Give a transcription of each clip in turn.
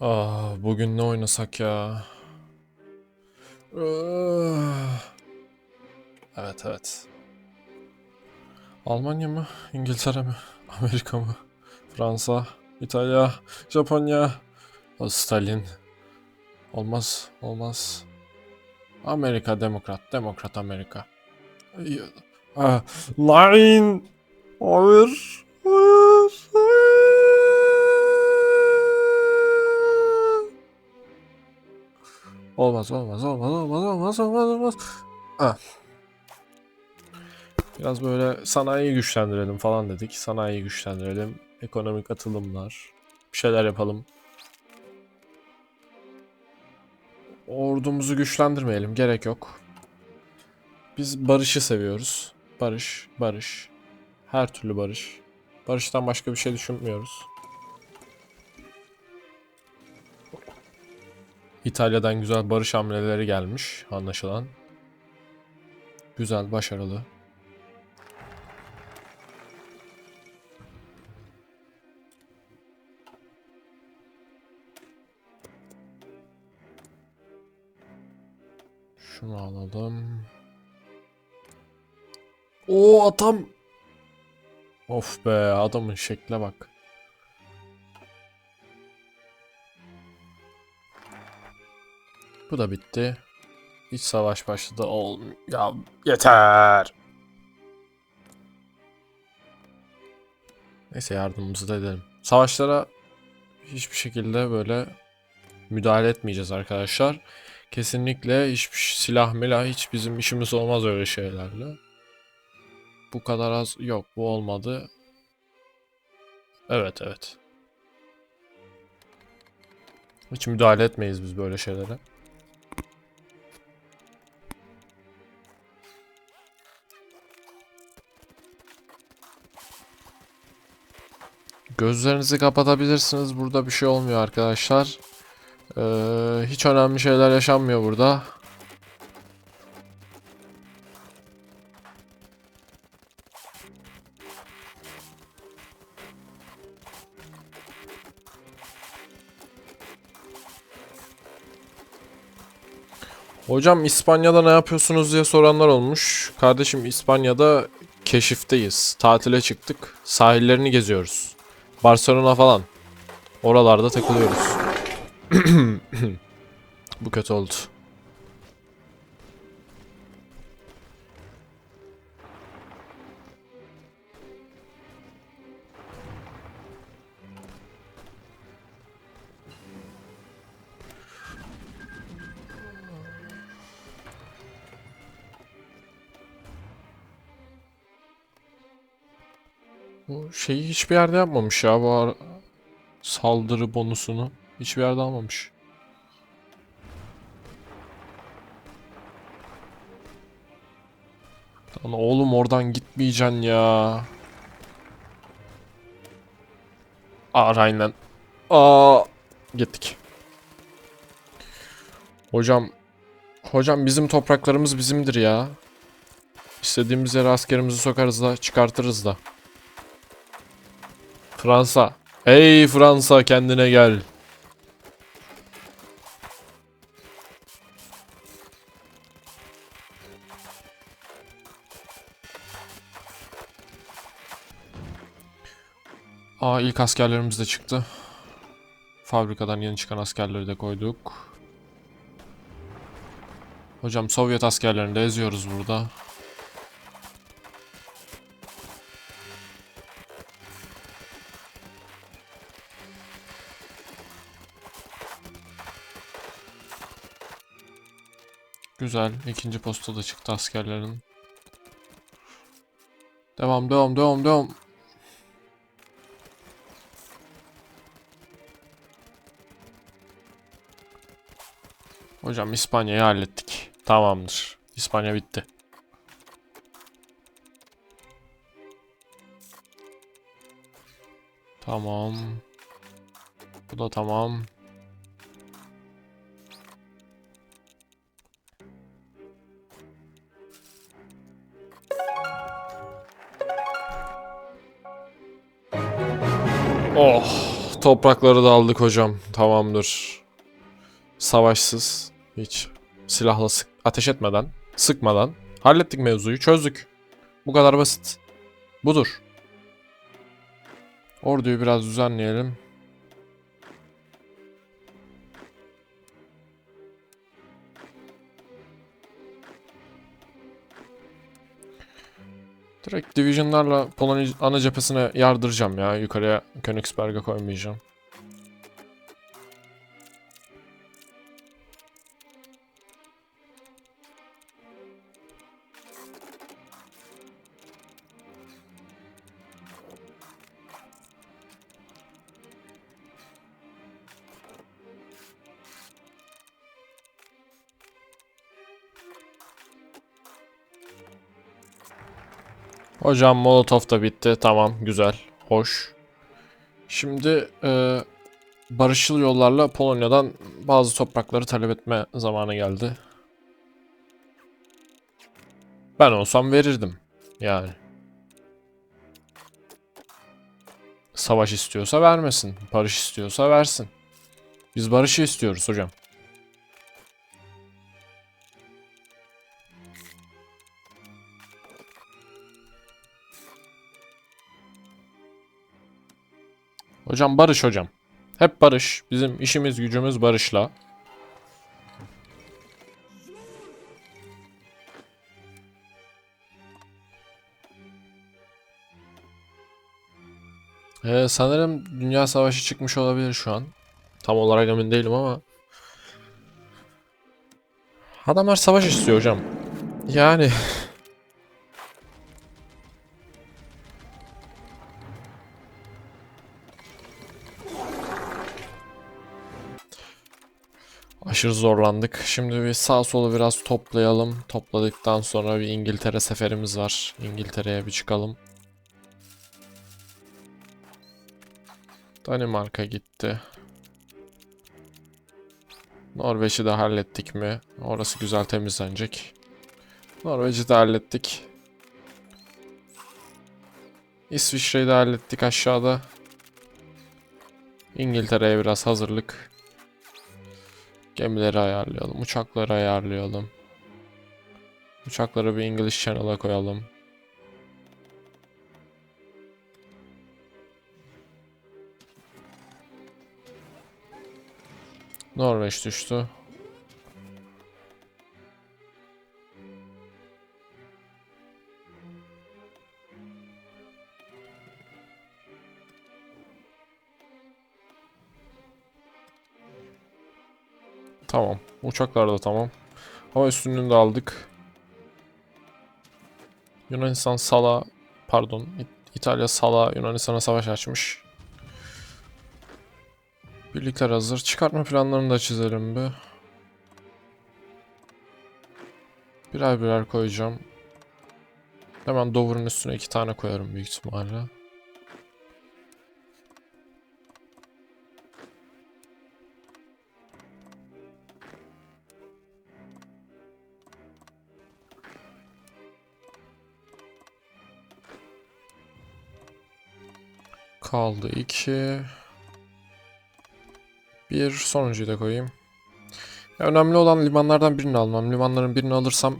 Ah, bugün ne oynasak ya? Ah. Evet evet. Almanya mı? İngiltere mi? Amerika mı? Fransa, İtalya, Japonya. Ah, Stalin. Olmaz, olmaz. Amerika demokrat, demokrat Amerika. Ah, Line. Hayır. Hayır. Olmaz, olmaz, olmaz, olmaz, olmaz, olmaz, olmaz. Ah. Biraz böyle sanayiyi güçlendirelim falan dedik. Sanayiyi güçlendirelim. Ekonomik atılımlar. Bir şeyler yapalım. Ordumuzu güçlendirmeyelim. Gerek yok. Biz barışı seviyoruz. Barış, barış. Her türlü barış. Barıştan başka bir şey düşünmüyoruz. İtalya'dan güzel barış hamleleri gelmiş anlaşılan. Güzel, başarılı. Şunu alalım. O atam. Of be adamın şekle bak. Bu da bitti. İç savaş başladı. Ol ya yeter. Neyse yardımımızı da edelim. Savaşlara hiçbir şekilde böyle müdahale etmeyeceğiz arkadaşlar. Kesinlikle hiçbir silah milah hiç bizim işimiz olmaz öyle şeylerle. Bu kadar az yok bu olmadı. Evet evet. Hiç müdahale etmeyiz biz böyle şeylere. Gözlerinizi kapatabilirsiniz. Burada bir şey olmuyor arkadaşlar. Ee, hiç önemli şeyler yaşanmıyor burada. Hocam İspanya'da ne yapıyorsunuz diye soranlar olmuş. Kardeşim İspanya'da keşifteyiz. Tatile çıktık. Sahillerini geziyoruz. Barcelona falan. Oralarda takılıyoruz. Bu kötü oldu. Bu şeyi hiçbir yerde yapmamış ya bu saldırı bonusunu. Hiçbir yerde almamış. Lan oğlum oradan gitmeyeceksin ya. Aa aynen. Aa gittik. Hocam hocam bizim topraklarımız bizimdir ya. İstediğimiz yere askerimizi sokarız da çıkartırız da. Fransa. Ey Fransa kendine gel. Aa ilk askerlerimiz de çıktı. Fabrikadan yeni çıkan askerleri de koyduk. Hocam Sovyet askerlerini de eziyoruz burada. Güzel. ikinci posta da çıktı askerlerin. Devam devam devam devam. Hocam İspanya'yı hallettik. Tamamdır. İspanya bitti. Tamam. Bu da tamam. Oh toprakları da aldık hocam. Tamamdır. Savaşsız. Hiç silahla sık ateş etmeden, sıkmadan hallettik mevzuyu, çözdük. Bu kadar basit. Budur. Orduyu biraz düzenleyelim. Direkt divisionlarla Polonya ana cephesine yardıracağım ya. Yukarıya Königsberg'e koymayacağım. Hocam Molotov da bitti. Tamam, güzel, hoş. Şimdi e, barışçıl yollarla Polonya'dan bazı toprakları talep etme zamanı geldi. Ben olsam verirdim. Yani. Savaş istiyorsa vermesin. Barış istiyorsa versin. Biz barışı istiyoruz hocam. Hocam barış hocam. Hep barış. Bizim işimiz gücümüz barışla. Ee, sanırım Dünya Savaşı çıkmış olabilir şu an. Tam olarak emin değilim ama. Adamlar savaş istiyor hocam. Yani Aşırı zorlandık. Şimdi bir sağ solu biraz toplayalım. Topladıktan sonra bir İngiltere seferimiz var. İngiltere'ye bir çıkalım. Danimarka gitti. Norveç'i de hallettik mi? Orası güzel temizlenecek. Norveç'i de hallettik. İsviçre'yi de hallettik aşağıda. İngiltere'ye biraz hazırlık. Gemileri ayarlayalım. Uçakları ayarlayalım. Uçakları bir English Channel'a koyalım. Norveç düştü. Uçaklar da tamam. Hava üstünlüğünü de aldık. Yunanistan Sala pardon İtalya Sala Yunanistan'a savaş açmış. Birlikler hazır. Çıkartma planlarını da çizelim bir. Birer birer koyacağım. Hemen Dover'ın üstüne iki tane koyarım büyük ihtimalle. Kaldı 2. Bir sonuncuyu da koyayım. Ya önemli olan limanlardan birini almam. Limanların birini alırsam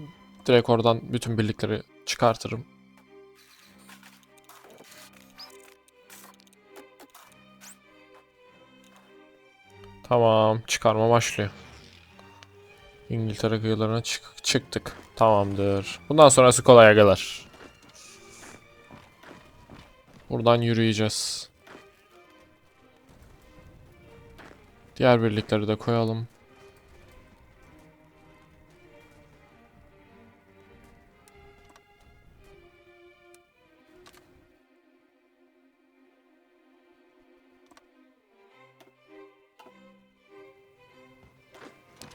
direkt oradan bütün birlikleri çıkartırım. Tamam, çıkarma başlıyor. İngiltere kıyılarına çık- çıktık. Tamamdır. Bundan sonrası kolay agalar. Buradan yürüyeceğiz. Diğer birlikleri de koyalım.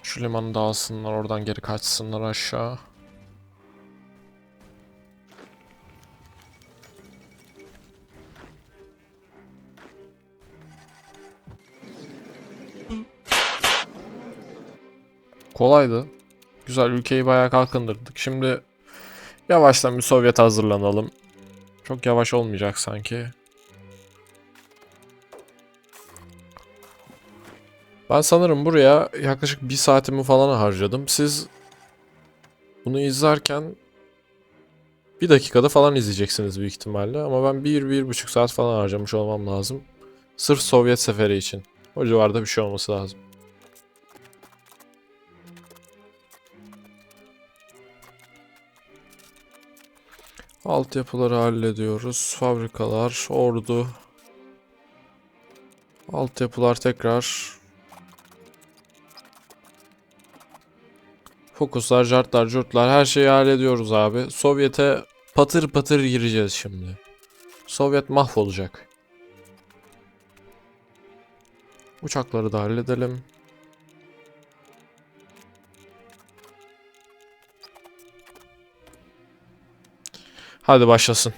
Şu limanı da alsınlar oradan geri kaçsınlar aşağı. Kolaydı. Güzel ülkeyi bayağı kalkındırdık. Şimdi yavaştan bir Sovyet hazırlanalım. Çok yavaş olmayacak sanki. Ben sanırım buraya yaklaşık bir saatimi falan harcadım. Siz bunu izlerken bir dakikada falan izleyeceksiniz büyük ihtimalle. Ama ben bir, bir buçuk saat falan harcamış olmam lazım. Sırf Sovyet seferi için. O civarda bir şey olması lazım. Altyapıları hallediyoruz. Fabrikalar, ordu. Altyapılar tekrar. Fokuslar, jartlar, curtlar her şeyi hallediyoruz abi. Sovyet'e patır patır gireceğiz şimdi. Sovyet mahvolacak. Uçakları da halledelim. Hadi başlasın.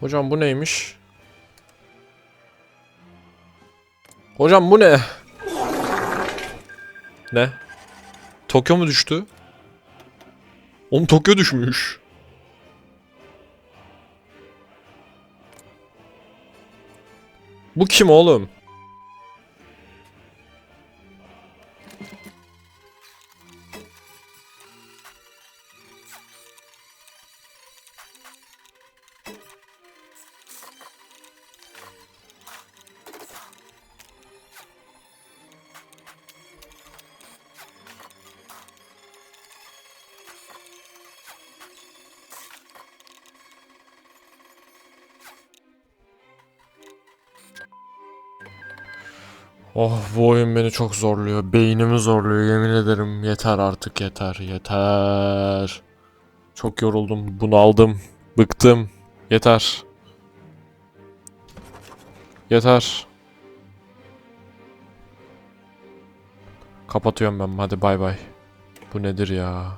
Hocam bu neymiş? Hocam bu ne? Ne? Tokyo mu düştü? Oğlum Tokyo düşmüş. Bu kim oğlum? Oh bu oyun beni çok zorluyor. Beynimi zorluyor yemin ederim. Yeter artık yeter yeter. Çok yoruldum, bunaldım, bıktım. Yeter. Yeter. Kapatıyorum ben. Hadi bay bay. Bu nedir ya?